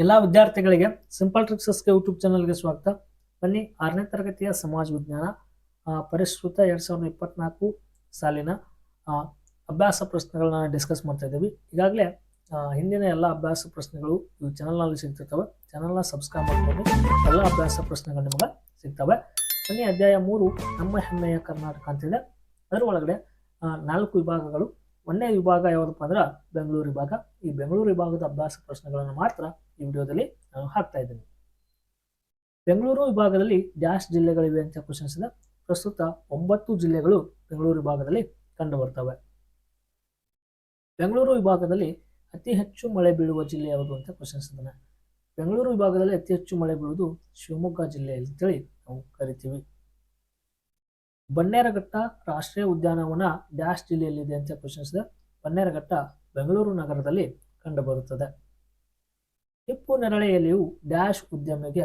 ಎಲ್ಲ ವಿದ್ಯಾರ್ಥಿಗಳಿಗೆ simple ಟ್ರಿಕ್ಸಸ್ಗೆ YouTube ಚಾನಲ್ಗೆ ಸ್ವಾಗತ. ಬನ್ನಿ ಆರನೇ ತರಗತಿಯ ಸಮಾಜ ವಿಜ್ಞಾನ ಪರಿಷ್ಕೃತ ಎರಡ್ ಸಾವಿರದ ಇಪ್ಪತ್ನಾಲ್ಕು ಸಾಲಿನ ಅಭ್ಯಾಸ ಪ್ರಶ್ನೆಗಳನ್ನ ಡಿಸ್ಕಸ್ ಮಾಡ್ತಾ ಇದ್ದೀವಿ. ಈಗಾಗಲೇ ಹಿಂದಿನ ಎಲ್ಲ ಅಭ್ಯಾಸ ಪ್ರಶ್ನೆಗಳು ಈ ಚಾನಲ್ನಲ್ಲಿ ಸಿಗ್ತಿರ್ತವೆ. ಚಾನಲ್ನ ಸಬ್ಸ್ಕ್ರೈಬ್ ಮಾಡ್ಕೊಂಡು ಎಲ್ಲ ಅಭ್ಯಾಸ ಪ್ರಶ್ನೆಗಳು ನಿಮಗೆ ಸಿಗ್ತವೆ. ಬನ್ನಿ ಅಧ್ಯಾಯ ಮೂರು, ನಮ್ಮ ಹೆಮ್ಮೆಯ ಕರ್ನಾಟಕ ಅಂತಿದೆ. ಅದರ ಒಳಗಡೆ ನಾಲ್ಕು ವಿಭಾಗಗಳು ಒಂದನೇ ವಿಭಾಗ ಯಾವುದಪ್ಪ ಅಂದ್ರೆ ಬೆಂಗಳೂರು ವಿಭಾಗ. ಈ ಬೆಂಗಳೂರು ವಿಭಾಗದ ಅಭ್ಯಾಸ ಪ್ರಶ್ನೆಗಳನ್ನು ಮಾತ್ರ ಈ ವಿಡಿಯೋದಲ್ಲಿ ನಾನು ಹಾಕ್ತಾ ಇದ್ದೀನಿ. ಬೆಂಗಳೂರು ವಿಭಾಗದಲ್ಲಿ ಡ್ಯಾಶ್ ಜಿಲ್ಲೆಗಳಿವೆ ಅಂತ ಕ್ವಶನ್ಸ್ ಇದೆ. ಪ್ರಸ್ತುತ ಒಂಬತ್ತು ಜಿಲ್ಲೆಗಳು ಬೆಂಗಳೂರು ವಿಭಾಗದಲ್ಲಿ ಕಂಡು ಬರ್ತವೆ ಬೆಂಗಳೂರು ವಿಭಾಗದಲ್ಲಿ ಅತಿ ಹೆಚ್ಚು ಮಳೆ ಬೀಳುವ ಜಿಲ್ಲೆ ಯಾವುದು ಅಂತ ಕ್ವಶನ್ಸ್ ಇದೆ ಬೆಂಗಳೂರು ವಿಭಾಗದಲ್ಲಿ ಅತಿ ಹೆಚ್ಚು ಮಳೆ ಬೀಳುವುದು ಶಿವಮೊಗ್ಗ ಜಿಲ್ಲೆ ಅಂತೇಳಿ ನಾವು ಕರಿತೀವಿ. ಬನ್ನೇರಘಟ್ಟ ರಾಷ್ಟ್ರೀಯ ಉದ್ಯಾನವನ ಡ್ಯಾಶ್ ಜಿಲ್ಲೆಯಲ್ಲಿದೆ ಅಂತ ಪ್ರಶ್ನಿಸಿದೆ ಬನ್ನೇರಘಟ್ಟ ಬೆಂಗಳೂರು ನಗರದಲ್ಲಿ ಕಂಡುಬರುತ್ತದೆ. ಹಿಪ್ಪು ನೆರಳೆಯಲ್ಲಿಯೂ ಡ್ಯಾಶ್ ಉದ್ಯಮಿಗೆ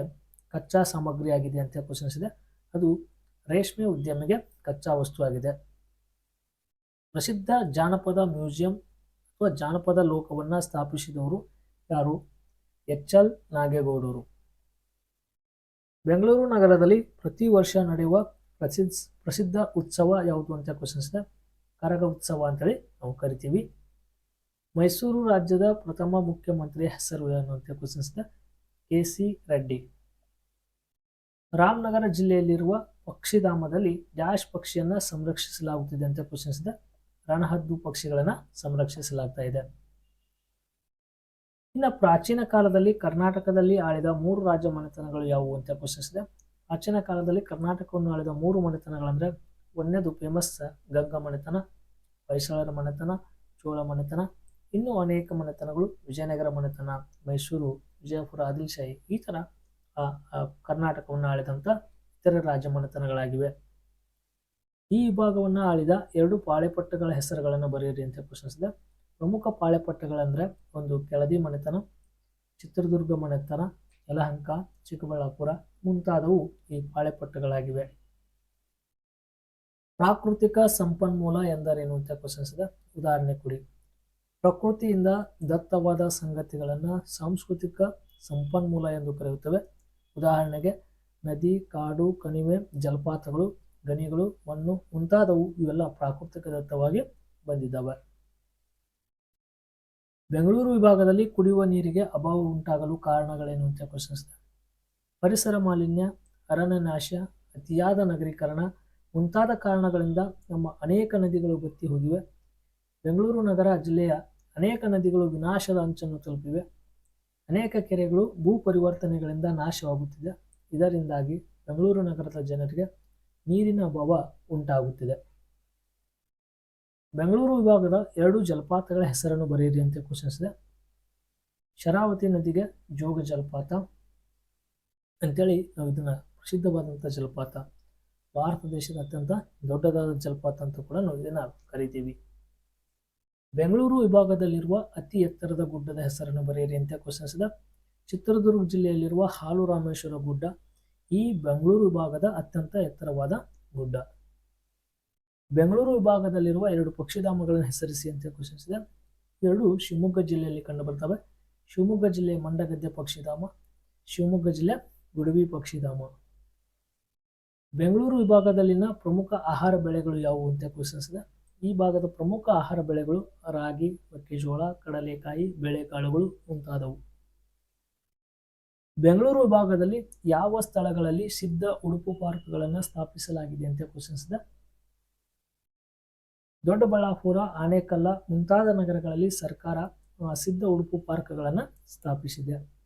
ಕಚ್ಚಾ ಸಾಮಗ್ರಿಯಾಗಿದೆ ಅಂತ ಪ್ರಶ್ನಿಸಿದೆ ಅದು ರೇಷ್ಮೆ ಉದ್ಯಮಿಗೆ ಕಚ್ಚಾ ವಸ್ತು ಆಗಿದೆ. ಪ್ರಸಿದ್ಧ ಜಾನಪದ ಮ್ಯೂಸಿಯಂ ಅಥವಾ ಜಾನಪದ ಲೋಕವನ್ನ ಸ್ಥಾಪಿಸಿದವರು ಯಾರು? H L ನಾಗೇಗೌಡರು. ಬೆಂಗಳೂರು ನಗರದಲ್ಲಿ ಪ್ರತಿ ವರ್ಷ ನಡೆಯುವ ಪ್ರಸಿದ್ಧ ಪ್ರಸಿದ್ಧ ಉತ್ಸವ ಯಾವುದು ಅಂತ ಕ್ವಶನ್ಸ್ನ ಇದೆ ಕರಗ ಉತ್ಸವ ಅಂತೇಳಿ ನಾವು ಕರಿತೀವಿ. ಮೈಸೂರು ರಾಜ್ಯದ ಪ್ರಥಮ ಮುಖ್ಯಮಂತ್ರಿ ಹೆಸರು ಏನು ಅಂತ ಕ್ವಶನ್ಸ್ನ ಇದೆ ಕೆ ಸಿ ರೆಡ್ಡಿ. ರಾಮನಗರ ಜಿಲ್ಲೆಯಲ್ಲಿರುವ ಪಕ್ಷಿಧಾಮದಲ್ಲಿ ಡ್ಯಾಶ್ ಪಕ್ಷಿಯನ್ನ ಸಂರಕ್ಷಿಸಲಾಗುತ್ತಿದೆ ಅಂತ ಕ್ವಶನ್ಸ್ನ ಇದೆ ರಣಹದ್ದು ಪಕ್ಷಿಗಳನ್ನ ಸಂರಕ್ಷಿಸಲಾಗ್ತಾ ಇದೆ. ಇನ್ನು ಪ್ರಾಚೀನ ಕಾಲದಲ್ಲಿ ಕರ್ನಾಟಕದಲ್ಲಿ ಆಳಿದ ಮೂರು ರಾಜ ಮನೆತನಗಳು ಯಾವುವು ಅಂತ ಕ್ವಶನ್ಸ್ ಪ್ರಾಚೀನ ಕಾಲದಲ್ಲಿ ಕರ್ನಾಟಕವನ್ನು ಆಳಿದ ಮೂರು ಮನೆತನಗಳಂದರೆ ಒಂದನೇದು ಫೇಮಸ್ ಗಂಗಾ ಮನೆತನ, ಹೊಯ್ಸಳರ ಮನೆತನ, ಚೋಳ ಮನೆತನ, ಇನ್ನೂ ಅನೇಕ ಮನೆತನಗಳು ವಿಜಯನಗರ ಮನೆತನ, ಮೈಸೂರು, ವಿಜಯಪುರ ಆದಿಲ್ಶಾಹಿ ಈ ಥರ ಕರ್ನಾಟಕವನ್ನು ಆಳಿದಂಥ ಇತರ ರಾಜ ಮನೆತನಗಳಾಗಿವೆ. ಈ ವಿಭಾಗವನ್ನು ಆಳಿದ ಎರಡು ಪಾಳೆಪಟ್ಟಗಳ ಹೆಸರುಗಳನ್ನು ಬರೆಯಿರಿ ಅಂತ ಪ್ರಶ್ನಿಸಿದ. ಪ್ರಮುಖ ಪಾಳೆಪಟ್ಟಗಳಂದ್ರೆ ಒಂದು ಕೆಳದಿ ಮನೆತನ, ಚಿತ್ರದುರ್ಗ ಮನೆತನ, ಯಲಹಂಕ, ಚಿಕ್ಕಬಳ್ಳಾಪುರ ಮುಂತಾದವು ಈ ಬಾಳೆಪಟ್ಟುಗಳಾಗಿವೆ. ಪ್ರಾಕೃತಿಕ ಸಂಪನ್ಮೂಲ ಎಂದರೇನು ಅಂತ ಕ್ವಶನ್ಸ್ ಇದೆ ಉದಾಹರಣೆ ಕೊಡಿ. ಪ್ರಕೃತಿಯಿಂದ ದತ್ತವಾದ ಸಂಗತಿಗಳನ್ನು ಸಾಂಸ್ಕೃತಿಕ ಸಂಪನ್ಮೂಲ ಎಂದು ಕರೆಯುತ್ತವೆ. ಉದಾಹರಣೆಗೆ ನದಿ, ಕಾಡು, ಕಣಿವೆ, ಜಲಪಾತಗಳು, ಗಣಿಗಳು, ಮಣ್ಣು ಮುಂತಾದವು ಇವೆಲ್ಲ ಪ್ರಾಕೃತಿಕ ದತ್ತವಾಗಿ ಬಂದಿದ್ದಾವೆ. ಬೆಂಗಳೂರು ವಿಭಾಗದಲ್ಲಿ ಕುಡಿಯುವ ನೀರಿಗೆ ಅಭಾವ ಉಂಟಾಗಲು ಕಾರಣಗಳೇನು ಅಂತ ಕ್ವಶನ್ಸ್ ಇದೆ ಪರಿಸರ ಮಾಲಿನ್ಯ ಅರಣ್ಯನಾಶ ಅತಿಯಾದ ನಗರೀಕರಣ ಮುಂತಾದ ಕಾರಣಗಳಿಂದ ನಮ್ಮ ಅನೇಕ ನದಿಗಳು ಬತ್ತಿ ಹೋಗಿವೆ. ಬೆಂಗಳೂರು ನಗರ ಜಿಲ್ಲೆಯ ಅನೇಕ ನದಿಗಳು ವಿನಾಶದ ಅಂಚನ್ನು ತಲುಪಿವೆ. ಅನೇಕ ಕೆರೆಗಳು ಭೂ ಪರಿವರ್ತನೆಗಳಿಂದ ನಾಶವಾಗುತ್ತಿದೆ. ಇದರಿಂದಾಗಿ ಬೆಂಗಳೂರು ನಗರದ ಜನರಿಗೆ ನೀರಿನ ಅಭಾವ ಉಂಟಾಗುತ್ತಿದೆ. ಬೆಂಗಳೂರು ವಿಭಾಗದ ಎರಡು ಜಲಪಾತಗಳ ಹೆಸರನ್ನು ಬರೆಯಿರಿ ಅಂತ ಕ್ವಶನ್ಸ್ ಇದೆ ಶರಾವತಿ ನದಿಗೆ ಜೋಗ ಜಲಪಾತ ಅಂತೇಳಿ ನಾವು ಇದನ್ನ ಪ್ರಸಿದ್ಧವಾದಂಥ ಜಲಪಾತ, ಭಾರತ ದೇಶದ ಅತ್ಯಂತ ದೊಡ್ಡದಾದ ಜಲಪಾತ ಅಂತ ಕೂಡ ನಾವು ಇದನ್ನ ಕರಿತೀವಿ. ಬೆಂಗಳೂರು ವಿಭಾಗದಲ್ಲಿರುವ ಅತಿ ಎತ್ತರದ ಗುಡ್ಡದ ಹೆಸರನ್ನು ಬರೆಯಿರಿ ಅಂತ ಕ್ವಶನ್ಸ್ ಚಿತ್ರದುರ್ಗ ಜಿಲ್ಲೆಯಲ್ಲಿರುವ ಹಾಲು ರಾಮೇಶ್ವರ ಗುಡ್ಡ ಈ ಬೆಂಗಳೂರು ವಿಭಾಗದ ಅತ್ಯಂತ ಎತ್ತರವಾದ ಗುಡ್ಡ. ಬೆಂಗಳೂರು ವಿಭಾಗದಲ್ಲಿರುವ ಎರಡು ಪಕ್ಷಿಧಾಮಗಳನ್ನು ಹೆಸರಿಸಿ ಅಂತ ಕ್ವಶನ್ಸ್ ಎರಡು ಶಿವಮೊಗ್ಗ ಜಿಲ್ಲೆಯಲ್ಲಿ ಕಂಡುಬರ್ತವೆ ಶಿವಮೊಗ್ಗ ಜಿಲ್ಲೆ ಮಂಡಗದ್ದೆ ಪಕ್ಷಿಧಾಮ, ಶಿವಮೊಗ್ಗ ಜಿಲ್ಲೆ ಗುಡವಿ ಪಕ್ಷಿಧಾಮ. ಬೆಂಗಳೂರು ವಿಭಾಗದಲ್ಲಿನ ಪ್ರಮುಖ ಆಹಾರ ಬೆಳೆಗಳು ಯಾವುವು ಅಂತ ಕ್ವಶನ್ಸ್ ಇದೆ ಈ ಭಾಗದ ಪ್ರಮುಖ ಆಹಾರ ಬೆಳೆಗಳು ರಾಗಿ, ಮೆಕ್ಕೆಜೋಳ, ಕಡಲೆಕಾಯಿ, ಬೇಳೆಕಾಳುಗಳು ಮುಂತಾದವು. ಬೆಂಗಳೂರು ವಿಭಾಗದಲ್ಲಿ ಯಾವ ಸ್ಥಳಗಳಲ್ಲಿ ಸಿದ್ಧ ಉಡುಪು ಪಾರ್ಕ್ಗಳನ್ನು ಸ್ಥಾಪಿಸಲಾಗಿದೆ ಅಂತ ಕ್ವಶನ್ಸ್ ಇದೆ ದೊಡ್ಡಬಳ್ಳಾಪುರ, ಆನೇಕಲ್ಲ ಮುಂತಾದ ನಗರಗಳಲ್ಲಿ ಸರ್ಕಾರ ಸಿದ್ಧ ಉಡುಪು ಪಾರ್ಕ್ಗಳನ್ನು ಸ್ಥಾಪಿಸಿದೆ.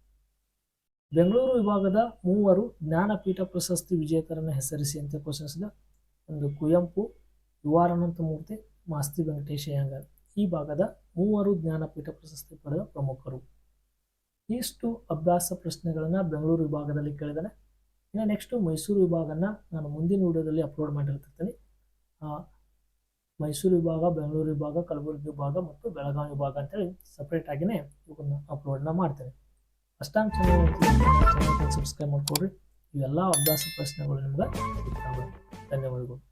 ಬೆಂಗಳೂರು ವಿಭಾಗದ ಮೂವರು ಜ್ಞಾನಪೀಠ ಪ್ರಶಸ್ತಿ ವಿಜೇತರನ್ನು ಹೆಸರಿಸಿ ಅಂತ ಘೋಷಿಸಿದ ಒಂದು ಕುವೆಂಪು ಮೂರ್ತಿ, ಮಾಸ್ತಿ ವೆಂಕಟೇಶ ಅಯ್ಯಂಗಾರ್ ಈ ಭಾಗದ ಮೂವರು ಜ್ಞಾನಪೀಠ ಪ್ರಶಸ್ತಿ ಪಡೆದ ಪ್ರಮುಖರು. ಇಷ್ಟು ಅಭ್ಯಾಸ ಪ್ರಶ್ನೆಗಳನ್ನು ಬೆಂಗಳೂರು ವಿಭಾಗದಲ್ಲಿ ಕೇಳಿದ್ದಾನೆ ಇನ್ನು ನೆಕ್ಸ್ಟು ಮೈಸೂರು ವಿಭಾಗನ ನಾನು ಮುಂದಿನ ವಿಡಿಯೋದಲ್ಲಿ ಅಪ್ಲೋಡ್ ಮಾಡಿರ್ತಿರ್ತೀನಿ. ಮೈಸೂರು ವಿಭಾಗ, ಬೆಂಗಳೂರು ವಿಭಾಗ, ಕಲಬುರಗಿ ವಿಭಾಗ ಮತ್ತು ಬೆಳಗಾವಿ ವಿಭಾಗ ಅಂತೇಳಿ ಸಪ್ರೇಟ್ ಆಗಿನೇ ಇವನ್ನ ಅಪ್ಲೋಡ್ನ ಮಾಡ್ತೇನೆ. ಟೈಮ್ ಚಾನಲ್ ಸಬ್ಸ್ಕ್ರೈಬ್ ಮಾಡ್ಕೊಡ್ರಿ ಇವೆಲ್ಲ ಅಭ್ಯಾಸ ಪ್ರಶ್ನೆಗಳು ನಿಮ್ಗೆ. ಧನ್ಯವಾದಗಳು.